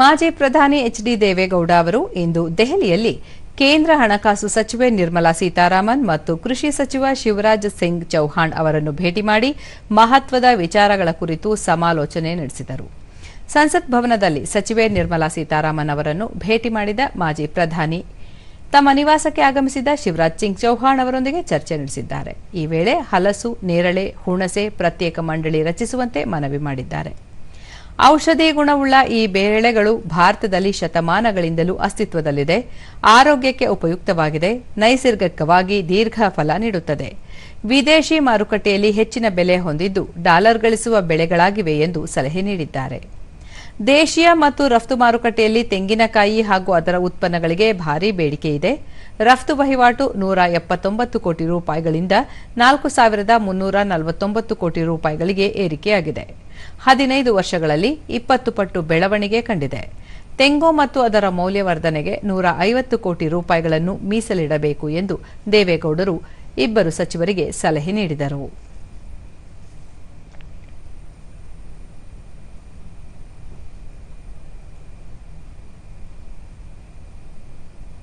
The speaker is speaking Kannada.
ಮಾಜಿ ಪ್ರಧಾನಿ ಎಚ್ ಡಿ ದೇವೇಗೌಡ ಅವರು ಇಂದು ದೆಹಲಿಯಲ್ಲಿ ಕೇಂದ್ರ ಹಣಕಾಸು ಸಚಿವೆ ನಿರ್ಮಲಾ ಸೀತಾರಾಮನ್ ಮತ್ತು ಕೃಷಿ ಸಚಿವ ಶಿವರಾಜ್ ಸಿಂಗ್ ಚೌಹಾಣ್ ಅವರನ್ನು ಭೇಟಿ ಮಾಡಿ ಮಹತ್ವದ ವಿಚಾರಗಳ ಕುರಿತು ಸಮಾಲೋಚನೆ ನಡೆಸಿದರು. ಸಂಸತ್ ಭವನದಲ್ಲಿ ಸಚಿವೆ ನಿರ್ಮಲಾ ಸೀತಾರಾಮನ್ ಅವರನ್ನು ಭೇಟಿ ಮಾಡಿದ ಮಾಜಿ ಪ್ರಧಾನಿ ತಮ್ಮ ನಿವಾಸಕ್ಕೆ ಆಗಮಿಸಿದ ಶಿವರಾಜ್ ಸಿಂಗ್ ಚೌಹಾಣ್ ಅವರೊಂದಿಗೆ ಚರ್ಚೆ ನಡೆಸಿದ್ದಾರೆ. ಈ ವೇಳೆ ಹಲಸು, ನೇರಳೆ, ಹುಣಸೆ ಪ್ರತ್ಯೇಕ ಮಂಡಳಿ ರಚಿಸುವಂತೆ ಮನವಿ ಮಾಡಿದ್ದಾರೆ. ಔಷಧಿ ಗುಣವುಳ್ಳ ಈ ಬೇಳೆಗಳು ಭಾರತದಲ್ಲಿ ಶತಮಾನಗಳಿಂದಲೂ ಅಸ್ತಿತ್ವದಲ್ಲಿದೆ. ಆರೋಗ್ಯಕ್ಕೆ ಉಪಯುಕ್ತವಾಗಿದೆ. ನೈಸರ್ಗಿಕವಾಗಿ ದೀರ್ಘ ಫಲ ನೀಡುತ್ತದೆ. ವಿದೇಶಿ ಮಾರುಕಟ್ಟೆಯಲ್ಲಿ ಹೆಚ್ಚಿನ ಬೆಲೆ ಹೊಂದಿದ್ದು ಡಾಲರ್ ಗಳಿಸುವ ಬೆಳೆಗಳಾಗಿವೆ ಎಂದು ಸಲಹೆ ನೀಡಿದ್ದಾರೆ. ದೇಶೀಯ ಮತ್ತು ರಫ್ತು ಮಾರುಕಟ್ಟೆಯಲ್ಲಿ ತೆಂಗಿನಕಾಯಿ ಹಾಗೂ ಅದರ ಉತ್ಪನ್ನಗಳಿಗೆ ಭಾರೀ ಬೇಡಿಕೆ ಇದೆ. ರಫ್ತು ವಹಿವಾಟು ನೂರ ಎಪ್ಪತ್ತೊಂಬತ್ತು ಕೋಟಿ ರೂಪಾಯಿಗಳಿಂದ ನಾಲ್ಕು ಸಾವಿರದ ಮುನ್ನೂರ ನಲವತ್ತೊಂಬತ್ತು ಕೋಟಿ ರೂಪಾಯಿಗಳಿಗೆ ಏರಿಕೆಯಾಗಿದೆ. ಹದಿನೈದು ವರ್ಷಗಳಲ್ಲಿ ಇಪ್ಪತ್ತು ಪಟ್ಟು ಬೆಳವಣಿಗೆ ಕಂಡಿದೆ. ತೆಂಗು ಮತ್ತು ಅದರ ಮೌಲ್ಯವರ್ಧನೆಗೆ ನೂರ ಐವತ್ತು ಕೋಟಿ ರೂಪಾಯಿಗಳನ್ನು ಮೀಸಲಿಡಬೇಕು ಎಂದು ದೇವೇಗೌಡರು ಇಬ್ಬರು ಸಚಿವರಿಗೆ ಸಲಹೆ ನೀಡಿದರು.